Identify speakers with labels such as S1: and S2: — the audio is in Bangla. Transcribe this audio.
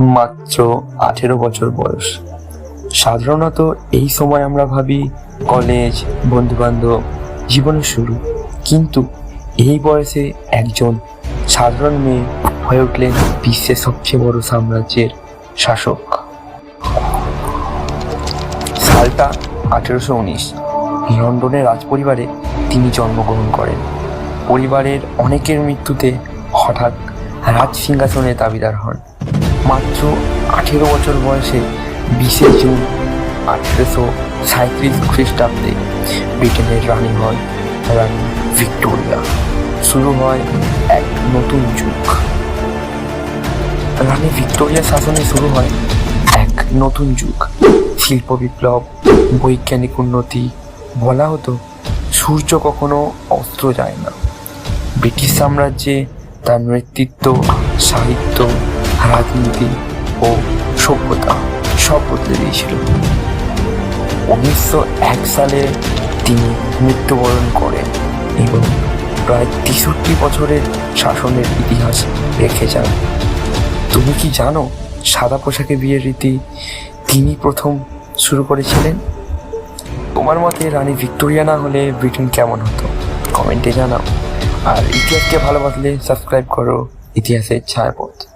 S1: মাত্র আঠেরো বছর বয়স। সাধারণত এই সময় আমরা ভাবি কলেজ, বন্ধুবান্ধব, জীবনের শুরু। কিন্তু এই বয়সে একজন সাধারণ মেয়ে হয়ে উঠলেন বিশ্বের সবচেয়ে বড় সাম্রাজ্যের শাসক। সালটা আঠেরোশো উনিশ। লন্ডনের রাজপরিবারে তিনি জন্মগ্রহণ করেন। পরিবারের অনেকের মৃত্যুতে হঠাৎ রাজ সিংহাসনের দাবিদার হন। মাত্র আঠেরো বছর বয়সে বিশে জুন আঠেরোশো সাঁত্রিশ খ্রিস্টাব্দে ব্রিটেনের রানী হয় রানী ভিক্টোরিয়া। শুরু হয় এক নতুন যুগ। রানী ভিক্টোরিয়ার শাসনে শুরু হয় এক নতুন যুগ। শিল্প বিপ্লব, বৈজ্ঞানিক উন্নতি, বলা হতো সূর্য কখনো অস্ত্র যায় না। ব্রিটিশ সাম্রাজ্যে তার নেতৃত্ব সাহিত্য রাজনীতি ও সভ্যতা, সব বদলে দিয়েছিল। উনিশশো এক সালে তিনি মৃত্যুবরণ করেন এবং প্রায় তেষট্টি বছরের শাসনের ইতিহাস রেখে যান। তুমি কি জানো সাদা পোশাকে বিয়ের রীতি তিনি প্রথম শুরু করেছিলেন? তোমার মতে রানী ভিক্টোরিয়া না হলে ব্রিটেন কেমন হতো? কমেন্টে জানাও। আর ইতিহাসকে ভালোবাসলে সাবস্ক্রাইব করো ইতিহাসের ছায়াপথ।